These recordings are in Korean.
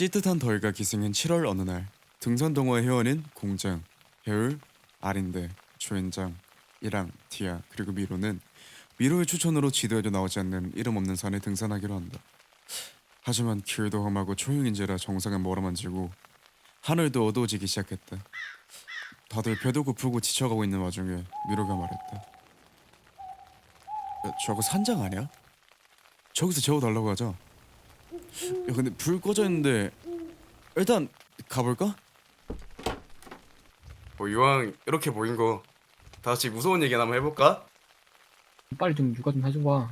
찌뜻한 더위가 기승한 7월 어느 날 등산 동호회 회원인 공장, 배울, 아린데, 조연장, 이랑, 티아 그리고 미로는 미로의 추천으로 지도에도 나오지 않는 이름 없는 산에 등산하기로 한다. 하지만 길도 험하고 초용인지라 정상은 멀어만지고 하늘도 어두워지기 시작했다. 다들 배도 고프고 지쳐가고 있는 와중에 미로가 말했다. 야, 저거 산장 아니야? 저기서 재워달라고 하자. 야 근데 불 꺼져 있는데 일단 가볼까? 뭐 이왕 이렇게 보인 거다 같이 무서운 얘기 한번 해볼까? 빨리 좀 누가 좀 해줘봐.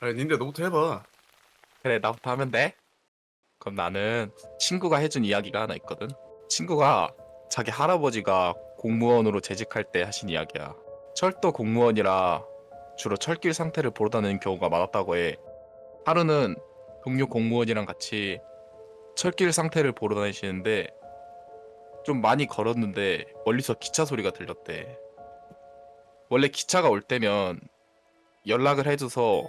아니 닌데 너부터 해봐 그래 나부터 하면 돼? 그럼 나는 친구가 해준 이야기가 하나 있거든 친구가 자기 할아버지가 공무원으로 재직할 때 하신 이야기야 철도 공무원이라 주로 철길 상태를 보러 다니는 경우가 많았다고 해 하루는 동료 공무원이랑 같이 철길 상태를 보러 다니시는데 좀 많이 걸었는데 멀리서 기차 소리가 들렸대 원래 기차가 올 때면 연락을 해줘서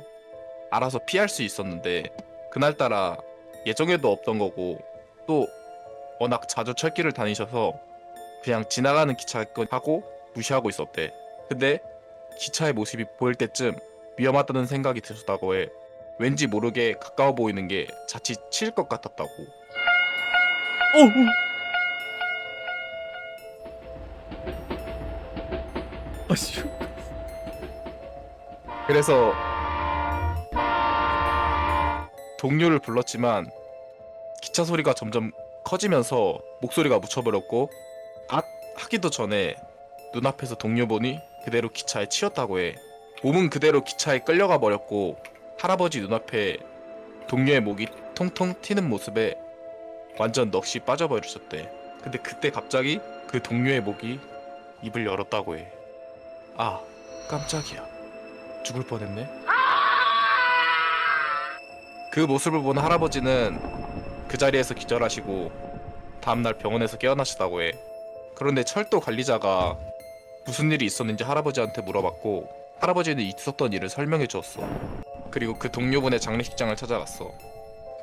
알아서 피할 수 있었는데 그날따라 예정에도 없던 거고 또 워낙 자주 철길을 다니셔서 그냥 지나가는 기차건 하고 무시하고 있었대. 근데 기차의 모습이 보일 때쯤 위험하다는 생각이 드셨다고 해. 왠지 모르게 가까워 보이는 게 자칫 치일 것 같았다고. 어, 아씨. 그래서 동료를 불렀지만 기차 소리가 점점 커지면서 목소리가 묻혀버렸고 앗 하기도 전에 눈앞에서 동료 보니 그대로 기차에 치였다고 해 몸은 그대로 기차에 끌려가 버렸고 할아버지 눈앞에 동료의 목이 통통 튀는 모습에 완전 넋이 빠져버리셨대 근데 그때 갑자기 그 동료의 목이 입을 열었다고 해 아 깜짝이야 죽을 뻔했네. 그 모습을 본 할아버지는 그 자리에서 기절하시고 다음날 병원에서 깨어나셨다고 해. 그런데 철도 관리자가 무슨 일이 있었는지 할아버지한테 물어봤고 할아버지는 있었던 일을 설명해 주었어. 그리고 그 동료분의 장례식장을 찾아갔어.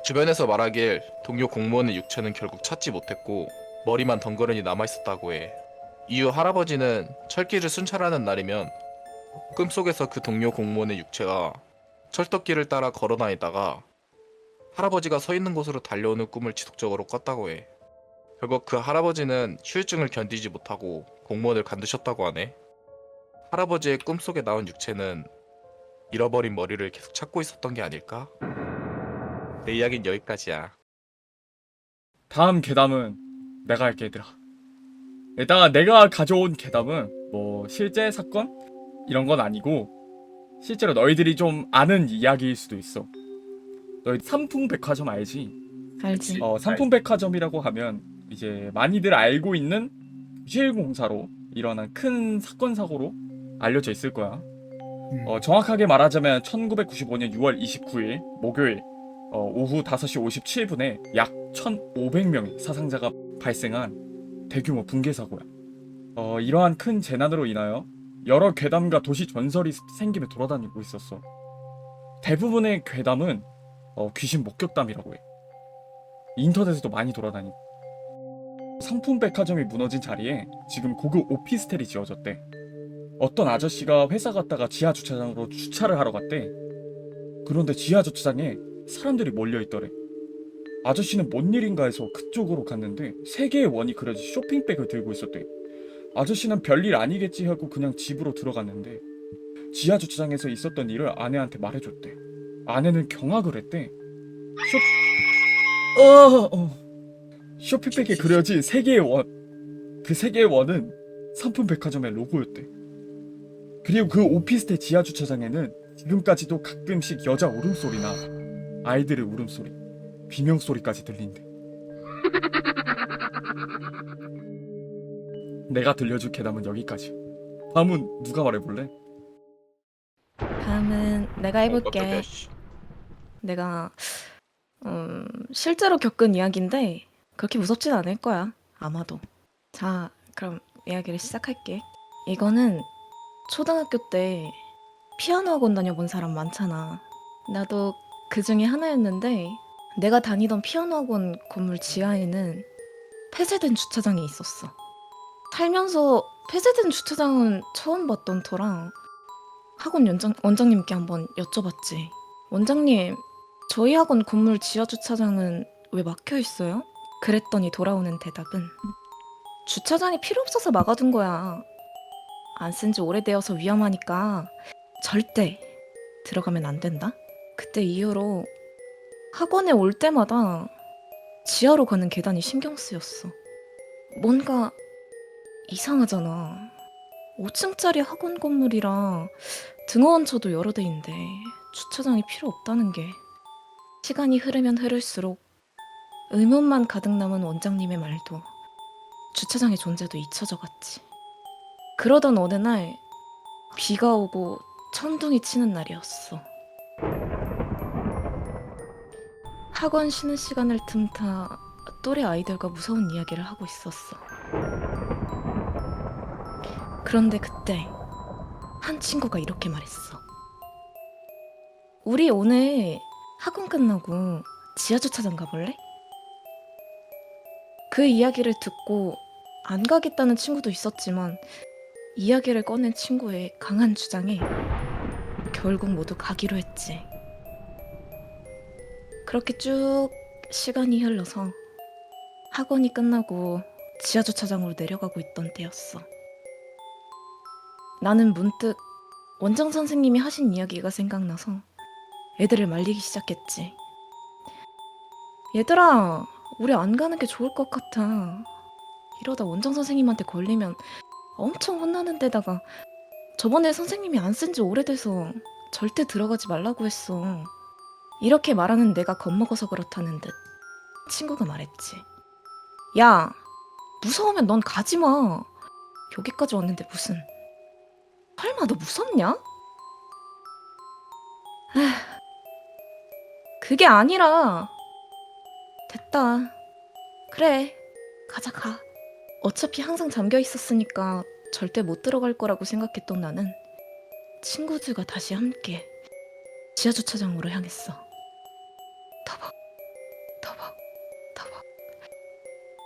주변에서 말하길 동료 공무원의 육체는 결국 찾지 못했고 머리만 덩그러니 남아 있었다고 해. 이후 할아버지는 철길을 순찰하는 날이면 꿈속에서 그 동료 공무원의 육체가 철도길을 따라 걸어 다니다가 할아버지가 서 있는 곳으로 달려오는 꿈을 지속적으로 꿨다고 해. 결국 그 할아버지는 휴유증을 견디지 못하고 공무원을 간두셨다고 하네. 할아버지의 꿈속에 나온 육체는 잃어버린 머리를 계속 찾고 있었던 게 아닐까? 내 이야기는 여기까지야. 다음 괴담은 내가 할게 얘들아. 일단 내가 가져온 괴담은 뭐 실제 사건 이런 건 아니고 실제로 너희들이 좀 아는 이야기일 수도 있어. 너희 삼풍백화점 알지? 알지. 어, 삼풍백화점이라고 하면 이제 많이들 알고 있는 교실공사로 일어난 큰 사건 사고로 알려져 있을 거야. 어, 정확하게 말하자면 1995년 6월 29일 목요일 어, 오후 5시 57분에 약 1,500명의 사상자가 발생한 대규모 붕괴 사고야. 어, 이러한 큰 재난으로 인하여 여러 괴담과 도시 전설이 생기며 돌아다니고 있었어. 대부분의 괴담은 어, 귀신 목격담이라고 해. 인터넷에도 많이 돌아다니. 상품 백화점이 무너진 자리에 지금 고급 오피스텔이 지어졌대. 어떤 아저씨가 회사 갔다가 지하 주차장으로 주차를 하러 갔대. 그런데 지하 주차장에 사람들이 몰려 있더래. 아저씨는 뭔 일인가 해서 그쪽으로 갔는데 세 개의 원이 그려진 쇼핑백을 들고 있었대. 아저씨는 별일 아니겠지 하고 그냥 집으로 들어갔는데 지하 주차장에서 있었던 일을 아내한테 말해줬대. 아내는 경악을 했대. 쇼... 어, 어. 쇼핑백에 그려진 세 개의 원. 그 세 개의 원은 상품 백화점의 로고였대. 그리고 그 오피스텔 지하 주차장에는 지금까지도 가끔씩 여자 울음소리나 아이들의 울음소리, 비명소리까지 들린대. 내가 들려줄 괴담은 여기까지. 다음은 누가 말해볼래? 다음은 내가 해볼게. 깜짝이야, 씨. 내가 음, 실제로 겪은 이야기인데 그렇게 무섭진 않을 거야. 아마도. 자, 그럼 이야기를 시작할게. 이거는 초등학교 때 피아노 학원 다녀본 사람 많잖아. 나도 그 중에 하나였는데 내가 다니던 피아노 학원 건물 지하에는 폐쇄된 주차장이 있었어. 살면서 폐쇄된 주차장은 처음 봤던 터라 학원 원장, 원장님께 한번 여쭤봤지. 원장님, 저희 학원 건물 지하 주차장은 왜 막혀 있어요? 그랬더니 돌아오는 대답은 주차장이 필요 없어서 막아둔 거야. 안 쓴 지 오래되어서 위험하니까 절대 들어가면 안 된다. 그때 이후로 학원에 올 때마다 지하로 가는 계단이 신경 쓰였어. 뭔가 이상하잖아. 5층짜리 학원 건물이랑 등하원처도 여러 대인데 주차장이 필요 없다는 게 시간이 흐르면 흐를수록 의문만 가득 남은 원장님의 말도 주차장의 존재도 잊혀져 갔지. 그러던 어느 날 비가 오고 천둥이 치는 날이었어. 학원 쉬는 시간을 틈타 또래 아이들과 무서운 이야기를 하고 있었어. 그런데 그때 한 친구가 이렇게 말했어. 우리 오늘 학원 끝나고 지하 주차장 가볼래? 그 이야기를 듣고 안 가겠다는 친구도 있었지만 이야기를 꺼낸 친구의 강한 주장에 결국 모두 가기로 했지. 그렇게 쭉 시간이 흘러서 학원이 끝나고 지하 주차장으로 내려가고 있던 때였어. 나는 문득 원장 선생님이 하신 이야기가 생각나서 애들을 말리기 시작했지. 얘들아, 우리 안 가는 게 좋을 것 같아. 이러다 원장 선생님한테 걸리면 엄청 혼나는 데다가 저번에 선생님이 안 쓴 지 오래돼서 절대 들어가지 말라고 했어. 이렇게 말하는 내가 겁먹어서 그렇다는 듯 친구가 말했지. 야, 무서우면 넌 가지 마. 여기까지 왔는데 무슨. 설마 너 무섭냐? 아, 그게 아니라. 됐다. 그래, 가자, 가. 어차피 항상 잠겨 있었으니까 절대 못 들어갈 거라고 생각했던 나는 친구들과 다시 함께 지하 주차장으로 향했어. 터벅, 터벅, 터벅.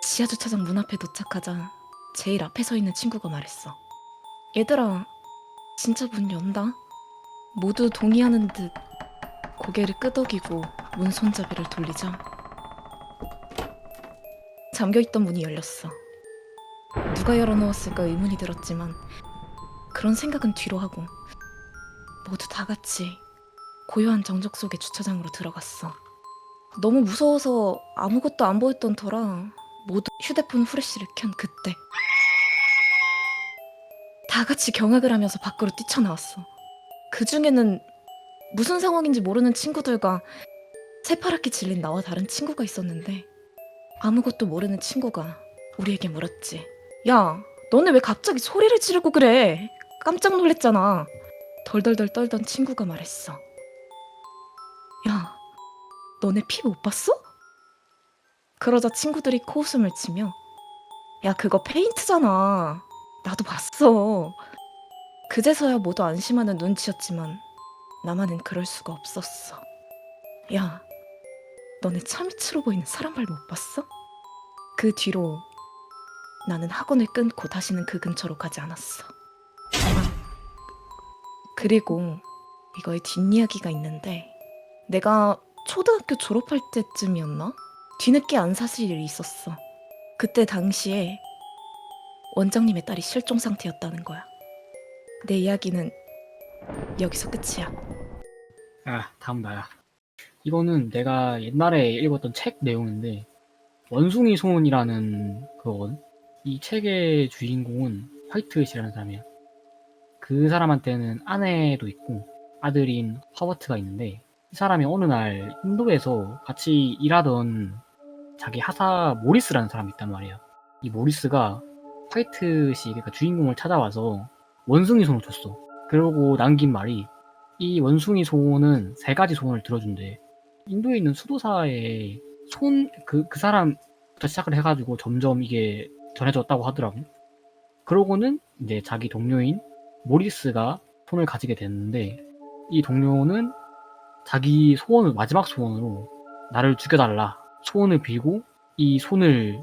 지하 주차장 문 앞에 도착하자 제일 앞에 서 있는 친구가 말했어. 얘들아, 진짜 문 연다. 모두 동의하는 듯 고개를 끄덕이고 문 손잡이를 돌리자 잠겨 있던 문이 열렸어. 누가 열어놓았을까 의문이 들었지만 그런 생각은 뒤로 하고 모두 다 같이 고요한 정적 속의 주차장으로 들어갔어. 너무 무서워서 아무것도 안 보였던 터라 모두 휴대폰 후레쉬를 켠 그때 다 같이 경악을 하면서 밖으로 뛰쳐나왔어. 그 중에는 무슨 상황인지 모르는 친구들과 새파랗게 질린 나와 다른 친구가 있었는데 아무것도 모르는 친구가 우리에게 물었지. 야, 너네 왜 갑자기 소리를 지르고 그래? 깜짝 놀랬잖아. 덜덜덜 떨던 친구가 말했어. 야, 너네 피 못 봤어? 그러자 친구들이 코웃음을 치며 야, 그거 페인트잖아. 나도 봤어. 그제서야 모두 안심하는 눈치였지만 나만은 그럴 수가 없었어. 야, 너네 참이치로 보이는 사람 발 못 봤어? 그 뒤로 나는 학원을 끊고 다시는 그 근처로 가지 않았어. 그리고 이거의 뒷이야기가 있는데 내가 초등학교 졸업할 때쯤이었나? 뒤늦게 안 사실 일이 있었어. 그때 당시에 원장님의 딸이 실종 상태였다는 거야. 내 이야기는 여기서 끝이야. 아, 다음 나야. 이거는 내가 옛날에 읽었던 책 내용인데, 원숭이 소원이라는 그거거든. 이 책의 주인공은 화이트시라는 사람이야. 그 사람한테는 아내도 있고, 아들인 허버트가 있는데, 이 사람이 어느 날 인도에서 같이 일하던 자기 하사 모리스라는 사람이 있단 말이야. 이 모리스가 화이트시, 그러니까 주인공을 찾아와서 원숭이 손을 줬어. 그러고 남긴 말이 이 원숭이 소원은 세 가지 소원을 들어준대. 인도에 있는 수도사에 손, 그, 그 사람부터 시작을 해가지고 점점 이게 전해졌다고 하더라고. 그러고는 이제 자기 동료인 모리스가 손을 가지게 됐는데, 이 동료는 자기 소원을, 마지막 소원으로 나를 죽여달라 소원을 빌고 이 손을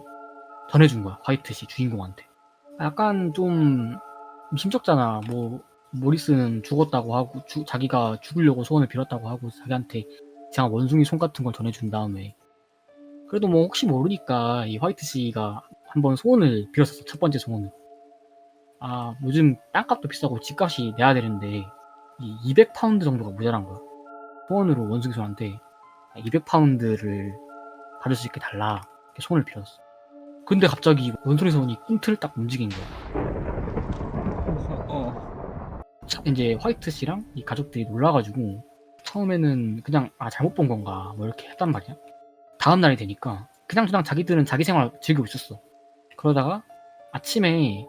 전해준 거야. 화이트시 주인공한테. 약간 좀 심적잖아. 뭐 모리스는 죽었다고 하고 주- 자기가 죽으려고 소원을 빌었다고 하고 자기한테 이상한 원숭이 손 같은 걸 전해준 다음에. 그래도 뭐 혹시 모르니까 이 화이트시가 한번 소원을 빌었었어 첫 번째 소원을 아 요즘 땅값도 비싸고 집값이 내야 되는데 이 200파운드 정도가 모자란 거야 소원으로 원숭이 손한테 200파운드를 받을 수 있게 달라 이렇게 손을 빌었어 근데 갑자기 원숭이 손이 꿈틀 딱 움직인 거야 어. 이제 화이트 씨랑 이 가족들이 놀라가지고 처음에는 그냥 아 잘못 본 건가 뭐 이렇게 했단 말이야. 다음 날이 되니까 그냥 그냥 자기들은 자기 생활 즐기고 있었어. 그러다가 아침에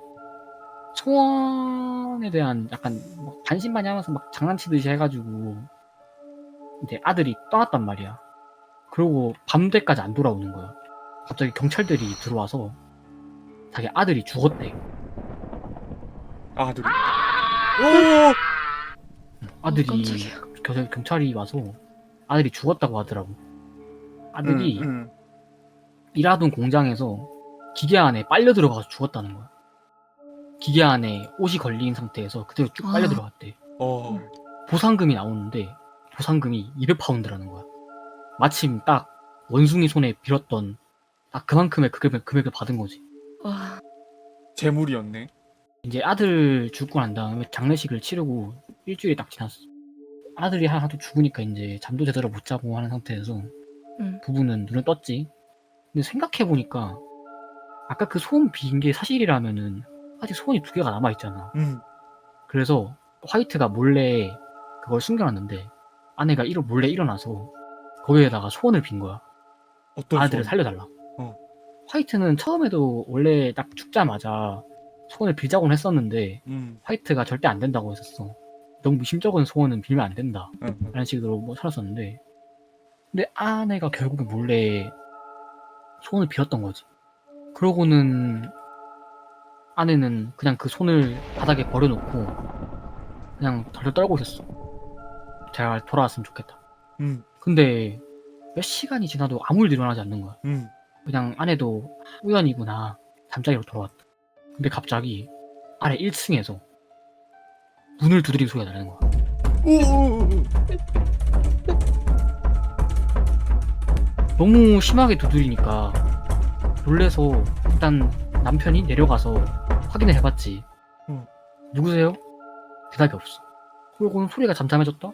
소원에 대한 약간 뭐 반신반의하면서 막 장난치듯이 해가지고 이제 아들이 떠났단 말이야. 그러고 밤 되까지 안 돌아오는 거야. 갑자기 경찰들이 들어와서 자기 아들이 죽었대. 아들이. 오! 아들이 깜짝이야. 겨- 경찰이 와서 아들이 죽었다고 하더라고. 아들이 음, 음. 일하던 공장에서 기계 안에 빨려 들어가서 죽었다는 거야. 기계 안에 옷이 걸린 상태에서 그대로 쭉 빨려 아. 들어갔대. 어. 보상금이 나오는데 보상금이 200파운드라는 거야. 마침 딱 원숭이 손에 빌었던 딱 그만큼의 금액, 금액을 받은 거지. 와, 재물이었네. 이제 아들 죽고 난 다음에 장례식을 치르고 일주일이 딱 지났어. 아들이 하나도 죽으니까 이제 잠도 제대로 못 자고 하는 상태에서 응. 부부는 눈을 떴지. 근데 생각해보니까 아까 그 소원 빈게 사실이라면은 아직 소원이 두 개가 남아 있잖아. 음. 그래서 화이트가 몰래 그걸 숨겨놨는데 아내가 일어 몰래 일어나서 거기에다가 소원을 빈 거야. 어떤 아들을 소원? 살려달라. 어. 화이트는 처음에도 원래 딱 죽자마자 소원을 빌자곤 했었는데 음. 화이트가 절대 안 된다고 했었어. 너무 심적인 소원은 빌면 안 된다. 음. 음. 라는 식으로 뭐 살았었는데 근데 아내가 결국에 몰래 손을 빌었던 거지 그러고는 아내는 그냥 그 손을 바닥에 버려놓고 그냥 덜덜 떨고 있었어 잘 돌아왔으면 좋겠다 음. 근데 몇 시간이 지나도 아무 일도 일어나지 않는 거야 음. 그냥 아내도 우연이구나 잠자리로 돌아왔다 근데 갑자기 아래 1층에서 문을 두드리는 소리가 나는 거야 오. 너무 심하게 두드리니까 놀래서 일단 남편이 내려가서 확인을 해봤지. 응. 누구세요? 대답이 없어. 그러고는 소리가 잠잠해졌다.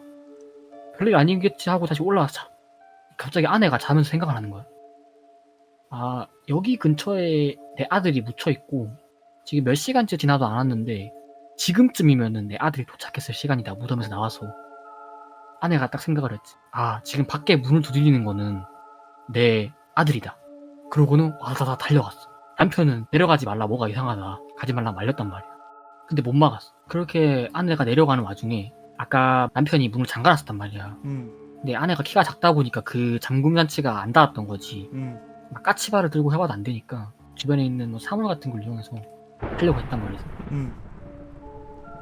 별일 아니겠지 하고 다시 올라와서 자. 갑자기 아내가 자면서 생각을 하는 거야. 아 여기 근처에 내 아들이 묻혀 있고 지금 몇 시간째 지나도 안 왔는데 지금쯤이면은 내 아들이 도착했을 시간이다 무덤에서 나와서 아내가 딱 생각을 했지. 아 지금 밖에 문을 두드리는 거는 내 아들이다. 그러고는 와다다 달려갔어. 남편은 내려가지 말라 뭐가 이상하다. 가지 말라 말렸단 말이야. 근데 못 막았어. 그렇게 아내가 내려가는 와중에 아까 남편이 문을 잠가놨었단 말이야. 음. 근데 아내가 키가 작다 보니까 그 잠금 장치가 안 닿았던 거지. 음. 막 까치발을 들고 해봐도 안 되니까 주변에 있는 뭐 사물 같은 걸 이용해서 하려고 했단 말이야. 음.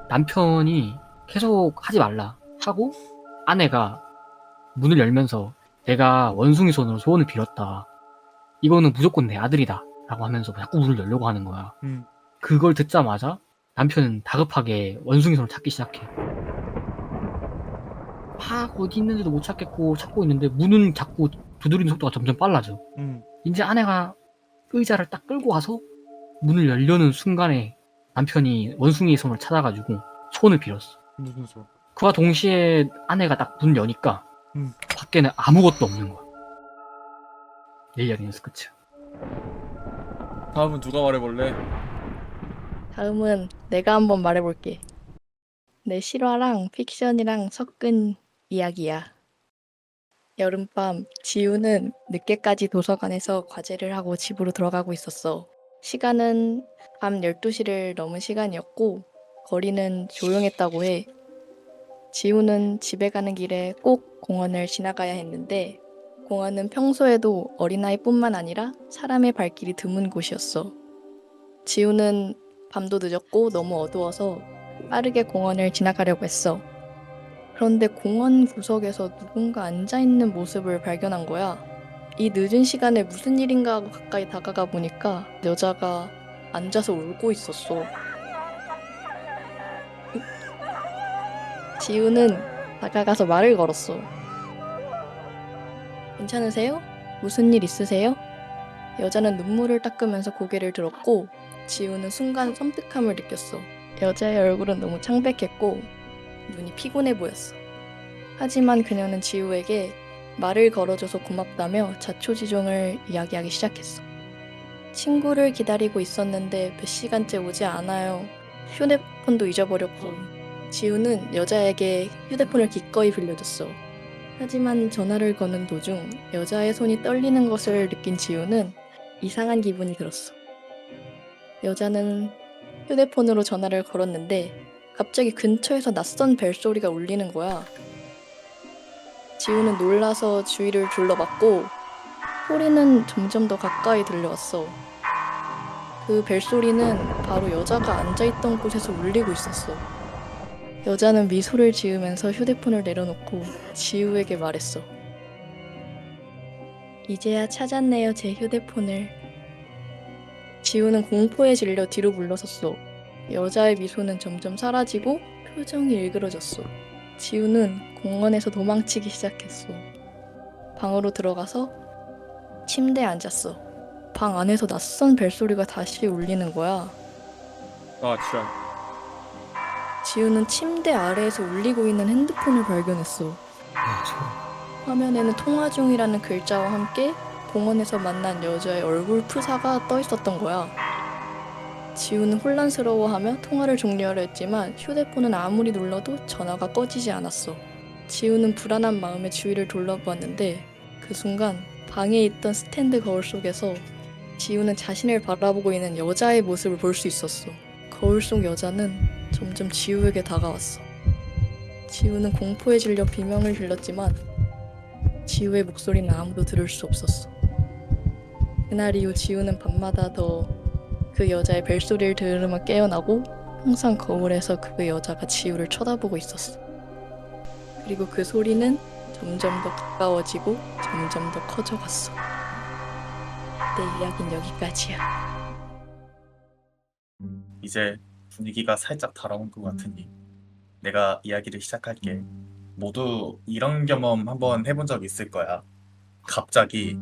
남편이 계속 하지 말라 하고 아내가 문을 열면서 내가 원숭이 손으로 소원을 빌었다. 이거는 무조건 내 아들이다. 라고 하면서 자꾸 문을 열려고 하는 거야. 음. 그걸 듣자마자 남편은 다급하게 원숭이 손을 찾기 시작해. 막 어디 있는지도 못 찾겠고 찾고 있는데 문은 자꾸 두드리는 속도가 점점 빨라져. 음. 이제 아내가 의자를 딱 끌고 와서 문을 열려는 순간에 남편이 원숭이 손을 찾아가지고 손을 빌었어. 무슨 소원? 그와 동시에 아내가 딱 문 여니까 음. 밖에는 아무것도 없는 거야. 내 이야기는 끝이야. 다음은 누가 말해볼래? 다음은 내가 한번 말해볼게. 내 실화랑 픽션이랑 섞은 이야기야. 여름밤, 지우는 늦게까지 도서관에서 과제를 하고 집으로 들어가고 있었어. 시간은 밤 12시를 넘은 시간이었고, 거리는 조용했다고 해. 지우는 집에 가는 길에 꼭 공원을 지나가야 했는데, 공원은 평소에도 어린아이뿐만 아니라 사람의 발길이 드문 곳이었어. 지우는 밤도 늦었고 너무 어두워서 빠르게 공원을 지나가려고 했어. 그런데 공원 구석에서 누군가 앉아있는 모습을 발견한 거야. 이 늦은 시간에 무슨 일인가 하고 가까이 다가가 보니까 여자가 앉아서 울고 있었어. 지우는 다가가서 말을 걸었어. 괜찮으세요? 무슨 일 있으세요? 여자는 눈물을 닦으면서 고개를 들었고 지우는 순간 섬뜩함을 느꼈어. 여자의 얼굴은 너무 창백했고 눈이 피곤해 보였어. 하지만 그녀는 지우에게 말을 걸어줘서 고맙다며 자초지종을 이야기하기 시작했어. 친구를 기다리고 있었는데 몇 시간째 오지 않아요. 휴대폰도 잊어버렸고 지우는 여자에게 휴대폰을 기꺼이 빌려줬어. 하지만 전화를 거는 도중 여자의 손이 떨리는 것을 느낀 지우는 이상한 기분이 들었어. 여자는 휴대폰으로 전화를 걸었는데 갑자기 근처에서 낯선 벨소리가 울리는 거야. 지우는 놀라서 주위를 둘러봤고 소리는 점점 더 가까이 들려왔어. 그 벨소리는 바로 여자가 앉아있던 곳에서 울리고 있었어. 여자는 미소를 지으면서 휴대폰을 내려놓고 지우에게 말했어. 이제야 찾았네요, 제 휴대폰을. 지우는 공포에 질려 뒤로 물러섰어. 여자의 미소는 점점 사라지고 표정이 일그러졌어. 지우는 공원에서 도망치기 시작했어. 방으로 들어가서 침대에 앉았어. 방 안에서 낯선 벨소리가 다시 울리는 거야. 아 지랄. 지우는 침대 아래에서 울리고 있는 핸드폰을 발견했어. 화면에는 통화 중이라는 글자와 함께 공원에서 만난 여자의 얼굴 프사가 떠 있었던 거야. 지우는 혼란스러워하며 통화를 종료하려 했지만 휴대폰은 아무리 눌러도 전화가 꺼지지 않았어. 지우는 불안한 마음에 주위를 둘러보았는데 그 순간 방에 있던 스탠드 거울 속에서 지우는 자신을 바라보고 있는 여자의 모습을 볼 수 있었어. 거울 속 여자는 점점 지우에게 다가왔어. 지우는 공포에 질려 비명을 질렀지만 지우의 목소리는 아무도 들을 수 없었어. 그날 이후 지우는 밤마다 더 그 여자의 벨소리를 들으며 깨어나고 항상 거울에서 그 여자가 지우를 쳐다보고 있었어. 그리고 그 소리는 점점 더 가까워지고 점점 더 커져갔어. 내 이야기는 여기까지야. 이제 분위기가 살짝 달아온 것 같으니 내가 이야기를 시작할게. 모두 이런 경험 한번 해본 적 있을 거야. 갑자기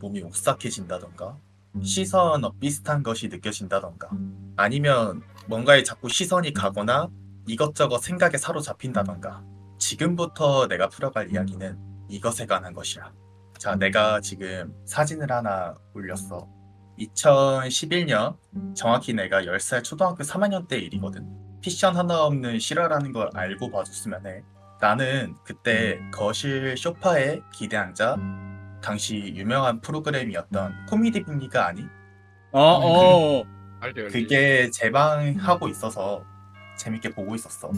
몸이 오싹해진다던가, 시선 비슷한 것이 느껴진다던가, 아니면 뭔가에 자꾸 시선이 가거나 이것저것 생각에 사로잡힌다던가. 지금부터 내가 풀어갈 이야기는 이것에 관한 것이야. 자, 내가 지금 사진을 하나 올렸어. 2011년 정확히 내가 10살 초등학교 3학년 때 일이거든. 피션 하나 없는 실화라는 걸 알고 봐줬으면 해. 나는 그때 거실 소파에 기대 앉아 당시 유명한 프로그램이었던 코미디 빅리가 아니? 어 어. 알죠, 알죠. 그게 재방하고 있어서 재밌게 보고 있었어.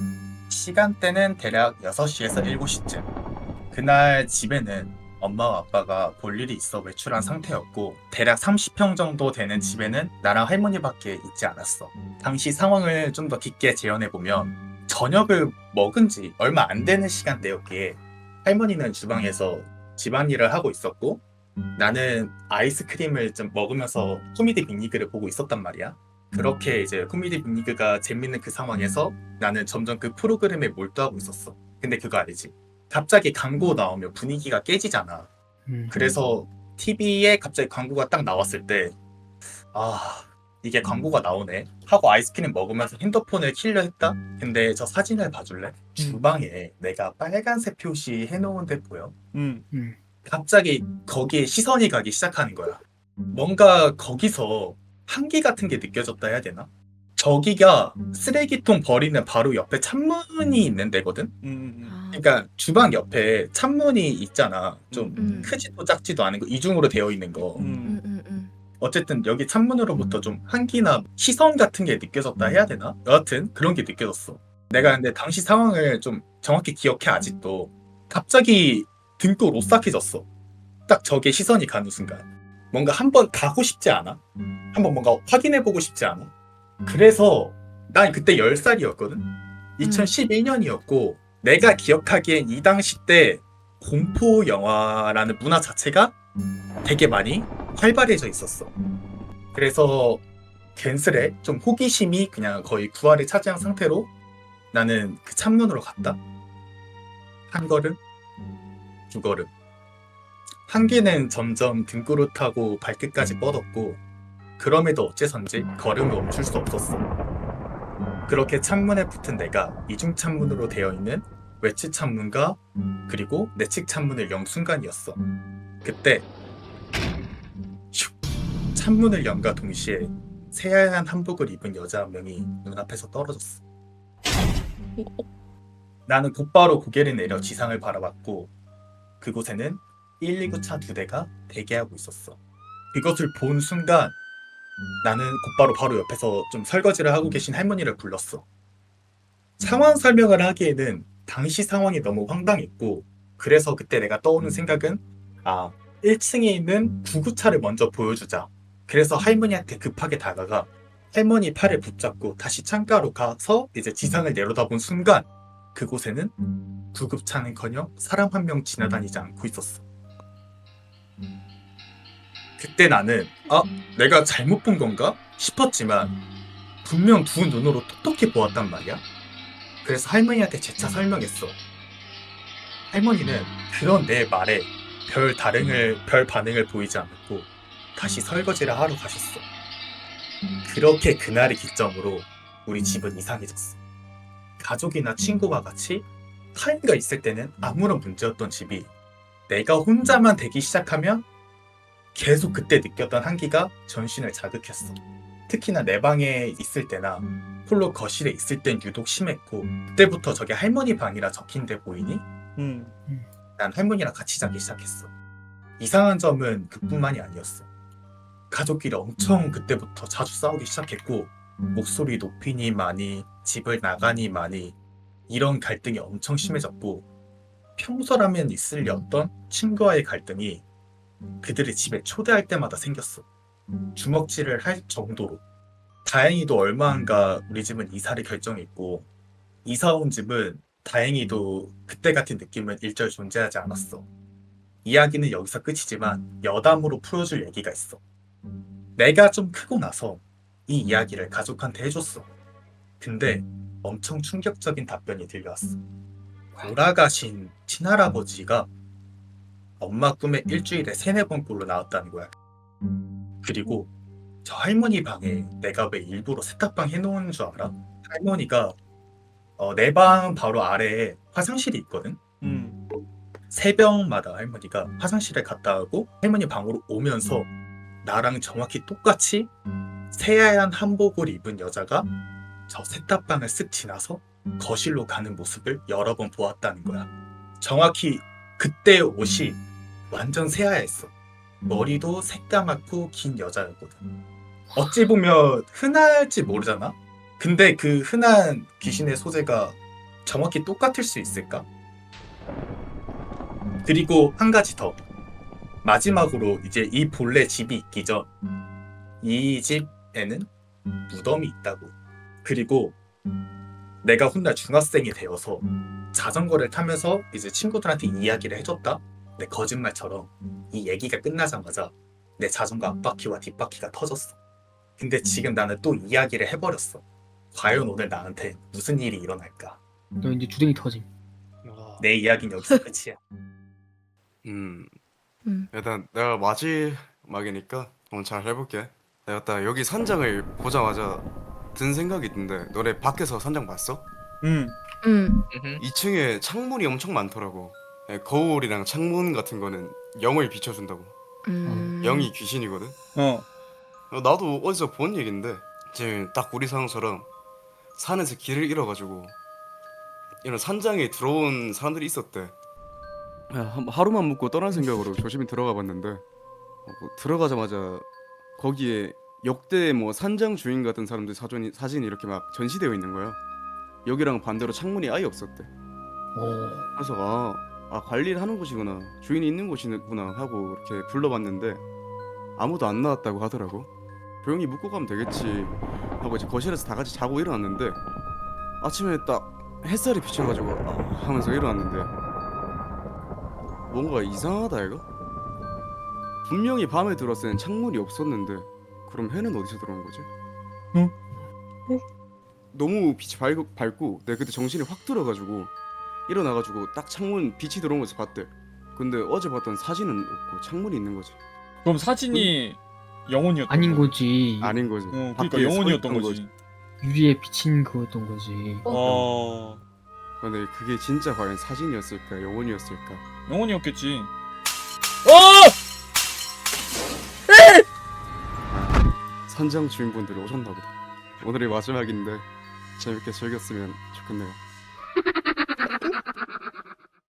시간대는 대략 6시에서 7시쯤. 그날 집에는 엄마와 아빠가 볼 일이 있어 외출한 상태였고 대략 30평 정도 되는 집에는 나랑 할머니밖에 있지 않았어. 당시 상황을 좀 더 깊게 재현해 보면 저녁을 먹은 지 얼마 안 되는 시간대였기에 할머니는 주방에서 집안일을 하고 있었고 나는 아이스크림을 좀 먹으면서 코미디 빅리그를 보고 있었단 말이야. 그렇게 이제 코미디 빅리그가 재밌는 그 상황에서 나는 점점 그 프로그램에 몰두하고 있었어. 근데 그거 알지? 갑자기 광고 나오면 분위기가 깨지잖아. 음. 그래서 TV에 갑자기 광고가 딱 나왔을 때, 아, 이게 광고가 나오네. 하고 아이스크림 먹으면서 핸드폰을 킬려 했다? 근데 저 사진을 봐줄래? 주방에 내가 빨간색 표시 해놓은 데 보여? 음. 음. 갑자기 거기에 시선이 가기 시작하는 거야. 뭔가 거기서 한기 같은 게 느껴졌다 해야 되나? 저기가 쓰레기통 버리는 바로 옆에 찬문이 있는 데거든? 음, 음. 아, 그러니까 주방 옆에 찬문이 있잖아. 좀 음. 크지도 작지도 않은 거 이중으로 되어 있는 거. 음. 음, 음, 음. 어쨌든 여기 찬문으로부터 좀 한기나 시선 같은 게 느껴졌다 해야 되나? 여하튼 그런 게 느껴졌어. 내가 근데 당시 상황을 좀 정확히 기억해 아직도. 갑자기 등골 오싹해졌어. 딱 저게 시선이 가는 순간. 뭔가 한번 가고 싶지 않아? 한번 뭔가 확인해보고 싶지 않아? 그래서 난 그때 10살이었거든? 2011년이었고 내가 기억하기엔 이 당시 때 공포 영화라는 문화 자체가 되게 많이 활발해져 있었어. 그래서 괜스레 좀 호기심이 그냥 거의 구할을 차지한 상태로 나는 그 창문으로 갔다. 한 걸음, 두 걸음. 한기는 점점 등구릇하고 발끝까지 뻗었고 그럼에도 어째선지 걸음을 멈출 수 없었어. 그렇게 창문에 붙은 내가 이중 창문으로 되어 있는 외측 창문과 그리고 내측 창문을 연 순간이었어. 그때 슉! 창문을 연과 동시에 새하얀 한복을 입은 여자 한 명이 눈앞에서 떨어졌어. 나는 곧바로 고개를 내려 지상을 바라봤고 그곳에는 119차 두 대가 대기하고 있었어. 그것을 본 순간 나는 곧바로 바로 옆에서 좀 설거지를 하고 계신 할머니를 불렀어. 상황 설명을 하기에는 당시 상황이 너무 황당했고 그래서 그때 내가 떠오는 생각은 아 1층에 있는 구구차를 먼저 보여주자. 그래서 할머니한테 급하게 다가가 할머니 팔을 붙잡고 다시 창가로 가서 이제 지상을 내려다본 순간 그곳에는 구급차는커녕 사람 한 명 지나다니지 않고 있었어. 그때 나는 아 내가 잘못 본 건가? 싶었지만 분명 두 눈으로 톡톡히 보았단 말이야. 그래서 할머니한테 재차 설명했어. 할머니는 그런 내 말에 별 다름을 별 반응을 보이지 않았고 다시 설거지를 하러 가셨어. 그렇게 그날의 기점으로 우리 집은 이상해졌어. 가족이나 친구와 같이 타인과 있을 때는 아무런 문제였던 집이 내가 혼자만 되기 시작하면 계속 그때 느꼈던 한기가 전신을 자극했어. 특히나 내 방에 있을 때나 홀로 거실에 있을 땐 유독 심했고 그때부터 저게 할머니 방이라 적힌 데 보이니? 음. 난 할머니랑 같이 자기 시작했어. 이상한 점은 그뿐만이 아니었어. 가족끼리 엄청 그때부터 자주 싸우기 시작했고 목소리 높이니 많이 집을 나가니 많이 이런 갈등이 엄청 심해졌고 평소라면 있을 리 없던 친구와의 갈등이 그들의 집에 초대할 때마다 생겼어. 주먹질을 할 정도로. 다행히도 얼마 안가 우리 집은 이사를 결정했고 이사 온 집은 다행히도 그때 같은 느낌은 일절 존재하지 않았어. 이야기는 여기서 끝이지만 여담으로 풀어줄 얘기가 있어. 내가 좀 크고 나서 이 이야기를 가족한테 해줬어. 근데 엄청 충격적인 답변이 들려왔어. 돌아가신 친할아버지가 엄마 꿈에 일주일에 세네 번 꼴로 나왔다는 거야. 그리고 저 할머니 방에 내가 왜 일부러 세탁방 해놓은 줄 알아? 할머니가 어, 내 방 바로 아래에 화장실이 있거든. 음. 새벽마다 할머니가 화장실에 갔다 오고 할머니 방으로 오면서 나랑 정확히 똑같이 새하얀 한복을 입은 여자가 저 세탁방을 쓱 지나서 거실로 가는 모습을 여러 번 보았다는 거야. 정확히 그때 옷이 완전 새하였어. 머리도 새까맣고 긴 여자였거든. 어찌 보면 흔할지 모르잖아. 근데 그 흔한 귀신의 소재가 정확히 똑같을 수 있을까? 그리고 한 가지 더. 마지막으로 이제 이 본래 집이 있기 전 이 집에는 무덤이 있다고. 그리고 내가 훗날 중학생이 되어서 자전거를 타면서 이제 친구들한테 이야기를 해줬다. 내 거짓말처럼 이 얘기가 끝나자마자 내 자전거 앞바퀴와 뒷바퀴가 터졌어. 근데 지금 나는 또 이야기를 해버렸어. 과연 오늘 나한테 무슨 일이 일어날까? 너 이제 주둥이 터짐. 내 이야기는 여기서 끝이야. 음. 음. 일단 내가 마지막이니까 오늘 잘 해볼게. 내가 딱 여기 산장을 보자마자 든 생각이 있는데 너네 밖에서 산장 봤어? 음. 음. 2층에 창문이 엄청 많더라고. 예, 거울이랑 창문 같은 거는 영을 비춰준다고. 음. 영이 귀신이거든. 어. 어, 나도 어디서 본 얘긴데 지금 딱 우리 상황처럼 산에서 길을 잃어가지고 이런 산장에 들어온 사람들이 있었대. 야, 한- 하루만 묵고 떠날 생각으로 조심히 들어가 봤는데 어, 뭐 들어가자마자 거기에 역대 뭐 산장 주인 같은 사람들 사진이 사진이 이렇게 막 전시되어 있는 거야. 여기랑 반대로 창문이 아예 없었대. 어, 그래서 아, 아 관리를 하는 곳이구나 주인이 있는 곳이구나 하고 이렇게 불러봤는데 아무도 안 나왔다고 하더라고. 조용히 묵고 가면 되겠지 하고 이제 거실에서 다 같이 자고 일어났는데 아침에 딱 햇살이 비쳐가지고 아, 하면서 일어났는데 뭔가 이상하다 이거 분명히 밤에 들어왔을 땐 창문이 없었는데 그럼 해는 어디서 들어온 거지? 응? 너무 빛이 밝, 밝고 내가 그때 정신이 확 들어가지고 일어나가지고 딱 창문 빛이 들어온 곳에서 봤대 근데 어제 봤던 사진은 없고 창문이 있는 거지 그럼 사진이 영혼이었던 아닌 거야? 거지. 아닌 거지 어, 그러니까 밖에 서 영혼이었던 있던 거지. 유리에 비친 그거였던 거지. 어, 근데 그게 진짜 과연 사진이었을까 영혼이었을까 영혼이었겠지. 어! 산장 주인분들이 오셨나 보다 오늘이 마지막인데 재밌게 즐겼으면 좋겠네요